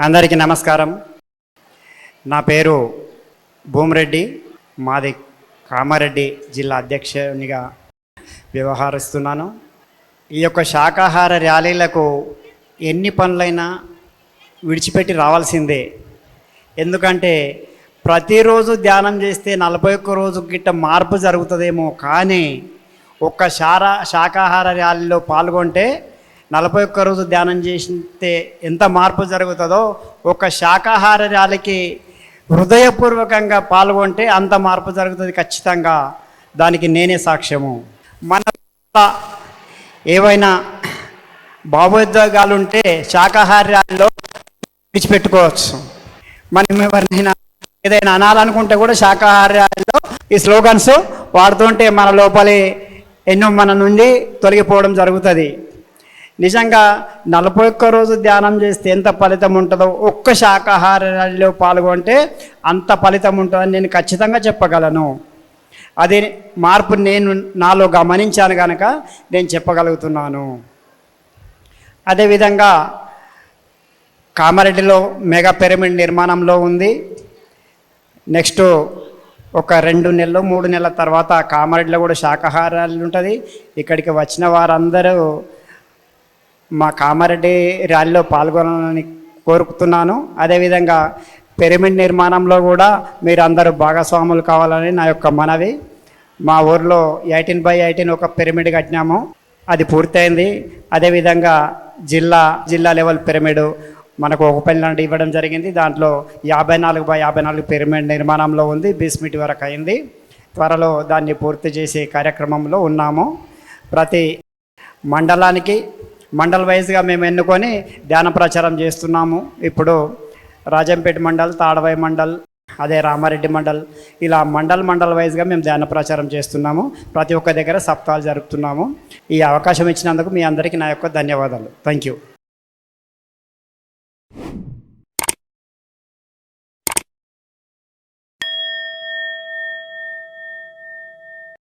అందరికీ నమస్కారం. నా పేరు భూమిరెడ్డి. మాది కామారెడ్డి జిల్లా అధ్యక్షునిగా వ్యవహరిస్తున్నాను. ఈ యొక్క శాకాహార ర్యాలీలకు ఎన్ని పనులైనా విడిచిపెట్టి రావాల్సిందే. ఎందుకంటే ప్రతిరోజు ధ్యానం చేస్తే నలభై ఒక్క రోజు గిట్ట మార్పు జరుగుతుందేమో కానీ ఒక్క శారా శాకాహార ర్యాలీలో పాల్గొంటే నలభై ఒక్క రోజు ధ్యానం చేస్తే ఎంత మార్పు జరుగుతుందో ఒక శాకాహార ర్యాలీకి హృదయపూర్వకంగా పాల్గొంటే అంత మార్పు జరుగుతుంది ఖచ్చితంగా. దానికి నేనే సాక్ష్యము. మన ఏవైనా భావోద్వేగాలు ఉంటే శాకాహార్యాల్లో విడిచిపెట్టుకోవచ్చు. మనం ఎవరినైనా ఏదైనా అనాలనుకుంటే కూడా శాకాహార్యాల్లో ఈ స్లోగన్స్ వాడుతుంటే మన లోపలి ఎన్నో మన నుండి తొలగిపోవడం జరుగుతుంది. నిజంగా నలభై ఒక్క రోజు ధ్యానం చేస్తే ఎంత ఫలితం ఉంటుందో ఒక్క శాకాహారాల్లో పాల్గొంటే అంత ఫలితం ఉంటుందని నేను ఖచ్చితంగా చెప్పగలను. అదే మార్పు నేను నాలో గమనించాను కనుక నేను చెప్పగలుగుతున్నాను. అదేవిధంగా కామారెడ్డిలో మెగా పిరమిడ్ నిర్మాణంలో ఉంది. నెక్స్ట్ ఒక రెండు నెలలు మూడు నెలల తర్వాత కామారెడ్డిలో కూడా శాకాహారాలు ఉంటుంది. ఇక్కడికి వచ్చిన వారందరూ మా కామారెడ్డి ర్యాలీలో పాల్గొనాలని కోరుకుతున్నాను. అదేవిధంగా పిరమిడ్ నిర్మాణంలో కూడా మీరు అందరూ భాగస్వాములు కావాలని నా యొక్క మనవి. మా ఊర్లో ఎయిటీన్ బై ఎయిటీన్ ఒక పిరమిడ్ కట్టినాము. అది పూర్తయింది. అదేవిధంగా జిల్లా జిల్లా లెవెల్ పిరమిడ్ మనకు ఒక పెళ్ళి ఇవ్వడం జరిగింది. దాంట్లో యాభై నాలుగు బై యాభై నాలుగు పిరమిడ్ నిర్మాణంలో ఉంది. బీస్మిట్ వరకు అయింది. త్వరలో దాన్ని పూర్తి చేసే కార్యక్రమంలో ఉన్నాము. ప్రతి మండలానికి మండల్ వైజ్గా మేము ఎన్నుకొని ధ్యాన ప్రచారం చేస్తున్నాము. ఇప్పుడు రాజంపేట మండల్ తాడవాయి మండల్ అదే రామారెడ్డి మండల్ ఇలా మండల్ మండల్ వైజ్గా మేము ధ్యాన ప్రచారం చేస్తున్నాము. ప్రతి ఒక్క దగ్గర సప్తాలు జరుపుతున్నాము. ఈ అవకాశం ఇచ్చినందుకు మీ అందరికీ నా యొక్క ధన్యవాదాలు. Thank you